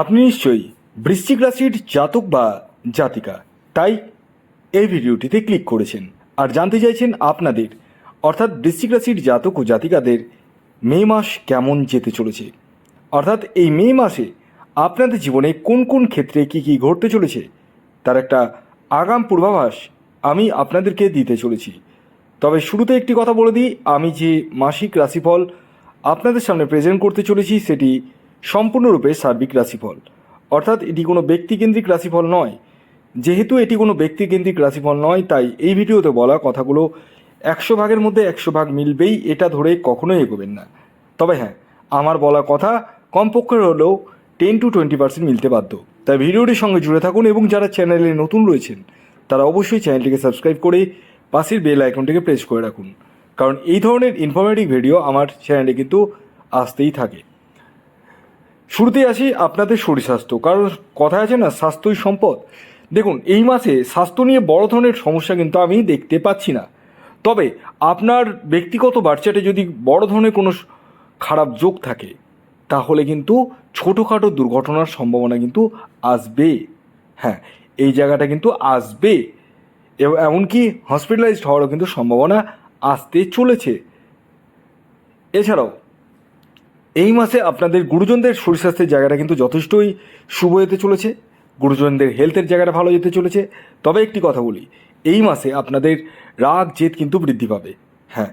আপনি নিশ্চয়ই বৃশ্চিক রাশির জাতক বা জাতিকা, তাই এই ভিডিওটিতে ক্লিক করেছেন। আর জানতে চাইছেন আপনাদের, অর্থাৎ বৃশ্চিক রাশির জাতক ও জাতিকাদের মে মাস কেমন যেতে চলেছে? অর্থাৎ এই মে মাসে আপনাদের জীবনে কোন কোন ক্ষেত্রে কি কি ঘটতে চলেছে, তার একটা আগাম পূর্বাভাস আমি আপনাদেরকে দিতে চলেছি। তবে শুরুতে একটি কথা বলে দিই, আমি যে মাসিক রাশিফল আপনাদের সামনে প্রেজেন্ট করতে চলেছি, সেটি সম্পূর্ণরূপে সার্বিক রাশিফল। অর্থাৎ এটি কোনো ব্যক্তিকেন্দ্রিক রাশিফল নয়। যেহেতু এটি কোনো ব্যক্তিকেন্দ্রিক রাশিফল নয়, তাই এই ভিডিওতে বলা কথাগুলো একশো ভাগের মধ্যে একশো ভাগ মিলবেই, এটা ধরে কখনোই এগোবেন না। তবে হ্যাঁ আমার বলা কথা কমপক্ষে হলেও টেন টু টোয়েন্টি পার্সেন্ট মিলতে বাধ্য। তাই ভিডিওটির সঙ্গে জুড়ে থাকুন এবং যারা চ্যানেলে নতুন রয়েছেন, তারা অবশ্যই চ্যানেলটিকে সাবস্ক্রাইব করে পাশের বেল আইকনটিকে প্রেস করে রাখুন। কারণ এই ধরনের ইনফরমেটিভ ভিডিও আমার চ্যানেলে কিন্তু আসতেই থাকে। শুরুতেই আসি আপনাদের শরীর স্বাস্থ্য কারণ কথা আছে না, স্বাস্থ্যই সম্পদ। দেখুন, এই মাসে স্বাস্থ্য নিয়ে বড় ধরনের সমস্যা কিন্তু আমি দেখতে পাচ্ছি না। তবে আপনার ব্যক্তিগত বাচ্চাটে যদি বড় ধরনের কোনো খারাপ যোগ থাকে, তাহলে কিন্তু ছোটোখাটো দুর্ঘটনার সম্ভাবনা কিন্তু আসবে। হ্যাঁ এই জায়গাটা কিন্তু আসবে। এমনকি হসপিটালাইজড হওয়ারও কিন্তু সম্ভাবনা আসতে চলেছে। এছাড়াও এই মাসে আপনাদের গুরুজনদের শরীর স্বাস্থ্যের জায়গাটা কিন্তু যথেষ্টই শুভ যেতে চলেছে। গুরুজনদের হেলথের জায়গাটা ভালো যেতে চলেছে। তবে একটি কথা বলি, এই মাসে আপনাদের রাগ, জেদ কিন্তু বৃদ্ধি পাবে। হ্যাঁ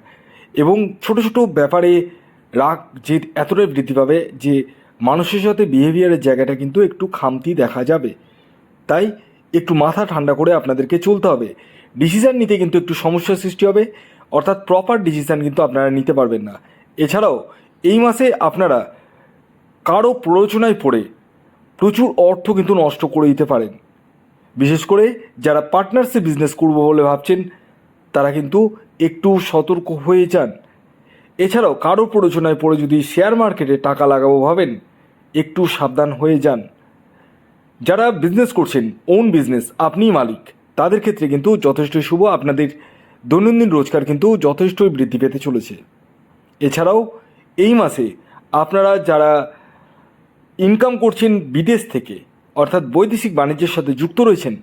এবং ছোট ছোট ব্যাপারে রাগ, জেদ এতটাই বৃদ্ধি পাবে যে মানুষের সাথে বিহেভিয়ারের জায়গাটা কিন্তু একটু খামতি দেখা যাবে। তাই একটু মাথা ঠান্ডা করে আপনাদেরকে চলতে হবে। ডিসিশান নিতে কিন্তু একটু সমস্যার সৃষ্টি হবে। অর্থাৎ প্রপার ডিসিশান কিন্তু আপনারা নিতে পারবেন না। এছাড়াও এই মাসে আপনারা কারও প্ররোচনায় পড়ে প্রচুর অর্থ কিন্তু নষ্ট করে দিতে পারেন। বিশেষ করে যারা পার্টনারশিপ বিজনেস করব বলে ভাবছেন, তারা কিন্তু একটু সতর্ক হয়ে যান। এছাড়াও কারও প্ররোচনায় পড়ে যদি শেয়ার মার্কেটে টাকা লাগাবো ভাবেন, একটু সাবধান হয়ে যান। যারা বিজনেস করছেন ওন বিজনেস আপনিই মালিক, তাদের ক্ষেত্রে কিন্তু যথেষ্ট শুভ। আপনাদের দৈনন্দিন রোজগার কিন্তু যথেষ্টই বৃদ্ধি পেতে চলেছে। এছাড়াও এই মাসে আপনারা যারা ইনকাম করছেন বিদেশ থেকে, অর্থাৎ বৈদেশিক বাণিজ্যের সাথে যুক্ত রয়েছেন,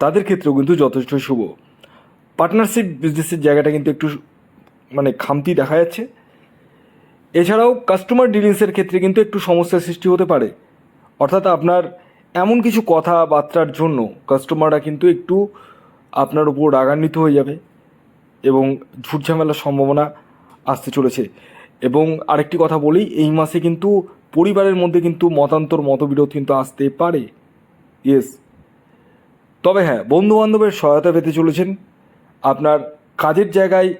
তাদের ক্ষেত্রেও কিন্তু যথেষ্ট শুভ। পার্টনারশিপ বিজনেসের জায়গাটা কিন্তু একটু মানে খামতি দেখা যাচ্ছে। এছাড়াও কাস্টমার ডিলিংসের ক্ষেত্রে কিন্তু একটু সমস্যার সৃষ্টি হতে পারে। অর্থাৎ আপনার এমন কিছু কথাবার্তার জন্য কাস্টমাররা কিন্তু একটু আপনার উপর রাগান্বিত হয়ে যাবে এবং ঝুট ঝামেলার সম্ভাবনা আসতে চলেছে। এবং আরেকটি কথা বলি, এই মাসে কিন্তু পরিবারের মধ্যে কিন্তু মতান্তর, মতবিরোধ কিন্তু আসতে পারে। ইয়েস তবে হ্যাঁ বন্ধু বান্ধবের সহায়তা পেতে চলেছেন। আপনার কাজের জায়গায়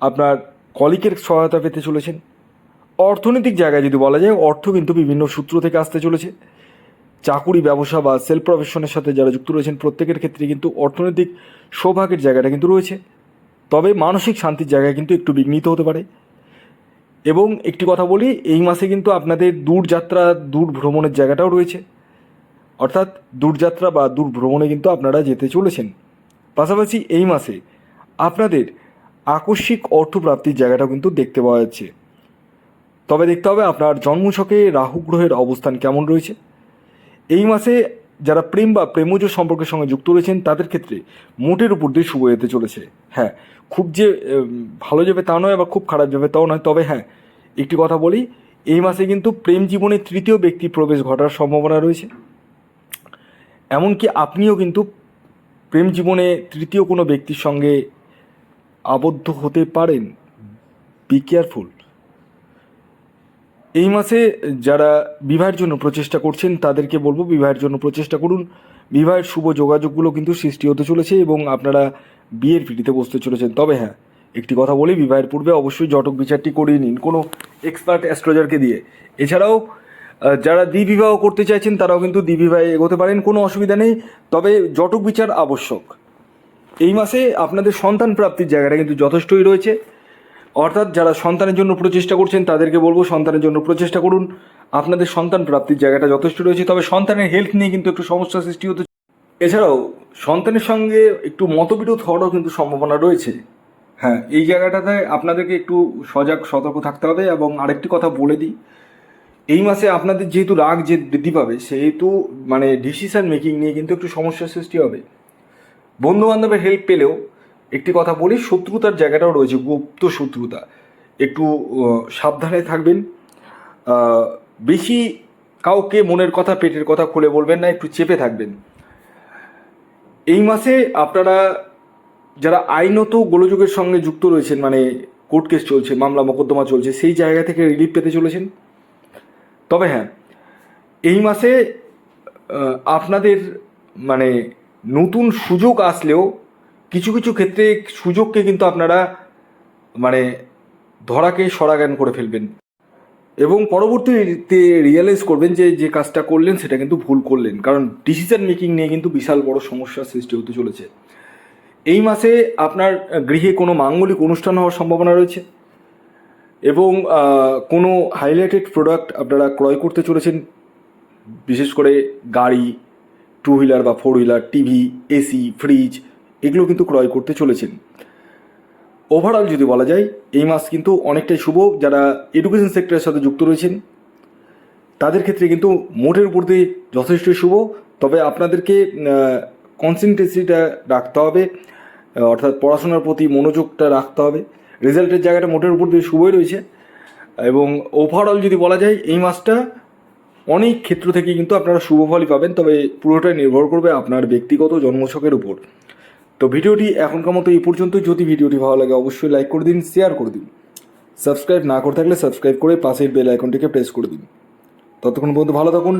আপনার কলিকের সহায়তা পেতে চলেছেন। অর্থনৈতিক জায়গায় যদি বলা যায়, অর্থ কিন্তু বিভিন্ন সূত্র থেকে আসতে চলেছে। চাকুরি, ব্যবসা বা সেলফ প্রফেশনের সাথে যারা যুক্ত রয়েছেন, প্রত্যেকের ক্ষেত্রে কিন্তু অর্থনৈতিক সৌভাগ্যের জায়গাটা কিন্তু রয়েছে। তবে মানসিক শান্তির জায়গায় কিন্তু একটু বিঘ্নিত হতে পারে। এবং একটি কথা বলি, এই মাসে কিন্তু আপনাদের দূরযাত্রা দূর ভ্রমণের জায়গাটাও রয়েছে। অর্থাৎ দূরযাত্রা বা দূর ভ্রমণে কিন্তু আপনারা যেতে চলেছেন। পাশাপাশি এই মাসে আপনাদের আকস্মিক অর্থপ্রাপ্তির জায়গাটাও কিন্তু দেখতে পাওয়া যাচ্ছে। তবে দেখতে হবে আপনার জন্মছকে, রাহু গ্রহের অবস্থান কেমন রয়েছে। এই মাসে যারা প্রেম বা প্রেমজ সম্পর্কের সঙ্গে যুক্ত রয়েছেন, তাদের ক্ষেত্রে মোটের উপর দিয়ে শুভ যেতে চলেছে। হ্যাঁ খুব যে ভালো যাবে তা নয় আবার খুব খারাপ যাবে তাও নয়, তবে হ্যাঁ একটি কথা বলি, এই মাসে কিন্তু প্রেম জীবনে তৃতীয় ব্যক্তি প্রবেশ ঘটার সম্ভাবনা রয়েছে। এমনকি আপনিও কিন্তু প্রেম জীবনে তৃতীয় কোনো ব্যক্তির সঙ্গে আবদ্ধ হতে পারেন। বি কেয়ারফুল এই মাসে যারা বিবাহের জন্য প্রচেষ্টা করছেন, তাদেরকে বলব বিবাহের জন্য প্রচেষ্টা করুন। বিবাহের শুভ যোগাযোগগুলো কিন্তু সৃষ্টি হতে চলেছে এবং আপনারা বিয়ের পিড়িতে বসতে চলেছেন। তবে হ্যাঁ একটি কথা বলি, বিবাহের পূর্বে অবশ্যই জটক বিচারটি করিয়ে নিন, কোনো এক্সপার্ট অ্যাস্ট্রোলজারকে দিয়ে। এছাড়াও যারা দ্বিবিবাহ করতে চাইছেন, তারাও কিন্তু দ্বিবিবাহে এগোতে পারেন, কোনো অসুবিধা নেই। তবে জটক বিচার আবশ্যক। এই মাসে আপনাদের সন্তান প্রাপ্তির জায়গাটা কিন্তু যথেষ্টই রয়েছে। অর্থাৎ যারা সন্তানের জন্য প্রচেষ্টা করছেন, তাদেরকে বলব সন্তানের জন্য প্রচেষ্টা করুন। আপনাদের সন্তান প্রাপ্তির জায়গাটা যথেষ্ট রয়েছে, তবে সন্তানের হেলথ নিয়ে কিন্তু একটু সমস্যা সৃষ্টি হতে এছাড়াও, সন্তানের সঙ্গে একটু মতবিরোধ হওয়ারও কিন্তু সম্ভাবনা রয়েছে। হ্যাঁ এই জায়গাটাতে আপনাদেরকে একটু সজাগ, সতর্ক থাকতে হবে এবং আরেকটি কথা বলে দিই। এই মাসে আপনাদের যেহেতু রাগ যে বৃদ্ধি পাবে, সেহেতু মানে ডিসিশন মেকিং নিয়ে কিন্তু একটু সমস্যার সৃষ্টি হবে। বন্ধু বান্ধবের হেল্প পেলেও একটি কথা বলি, শত্রুতার জায়গাটাও রয়েছে, গুপ্ত শত্রুতা। একটু সাবধানে থাকবেন। বেশি কাউকে মনের কথা, পেটের কথা খুলে বলবেন না, একটু চেপে থাকবেন। এই মাসে আপনারা যারা আইনত গোলযোগের সঙ্গে যুক্ত রয়েছেন মানে কোর্ট কেস চলছে, মামলা, মোকদ্দমা চলছে, সেই জায়গা থেকে রিলিফ পেতে চলেছেন। তবে হ্যাঁ এই মাসে আপনাদের মানে নতুন সুযোগ আসলেও কিছু কিছু ক্ষেত্রে সুযোগকে কিন্তু আপনারা মানে ধরাকে সরাগান করে ফেলবেন। এবং পরবর্তীতে রিয়েলাইজ করবেন যে যে কাজটা করলেন সেটা কিন্তু ভুল করলেন। কারণ ডিসিশন মেকিং নিয়ে কিন্তু বিশাল বড় সমস্যার সৃষ্টি হতে চলেছে। এই মাসে আপনার গৃহে কোনো মাঙ্গলিক অনুষ্ঠান হওয়ার সম্ভাবনা রয়েছে। এবং কোনো হাইলাইটেড প্রোডাক্ট আপনারা ক্রয় করতে চলেছেন। বিশেষ করে গাড়ি টু হুইলার বা four wheeler TV AC fridge এগুলো কিন্তু ক্রয় করতে চলেছেন। ওভারঅল যদি বলা যায়, এই মাস কিন্তু অনেকটাই শুভ। যারা এডুকেশন সেক্টরের সাথে যুক্ত রয়েছেন, তাদের ক্ষেত্রে কিন্তু মোটের উপর দিয়ে যথেষ্ট শুভ। তবে আপনাদেরকে কনসেন্ট্রেসিটা রাখতে হবে অর্থাৎ পড়াশোনার প্রতি মনোযোগটা রাখতে হবে। রেজাল্টের জায়গাটা মোটের উপর দিয়ে শুভই রয়েছে। এবং ওভারঅল যদি বলা যায়, এই মাসটা অনেক ক্ষেত্র থেকে কিন্তু আপনারা শুভ ফলই পাবেন। তবে পুরোটাই নির্ভর করবে আপনার ব্যক্তিগত জন্মছকের উপর। তো ভিডিওটি এখনকার মতো এই পর্যন্ত যদি ভিডিওটি ভালো লাগে, অবশ্যই লাইক করে দিন শেয়ার করে দিন। সাবস্ক্রাইব না করে থাকলে সাবস্ক্রাইব করে পাশের বেল আইকনটিকে প্রেস করে দিন। ততক্ষণ পর্যন্ত ভালো থাকুন।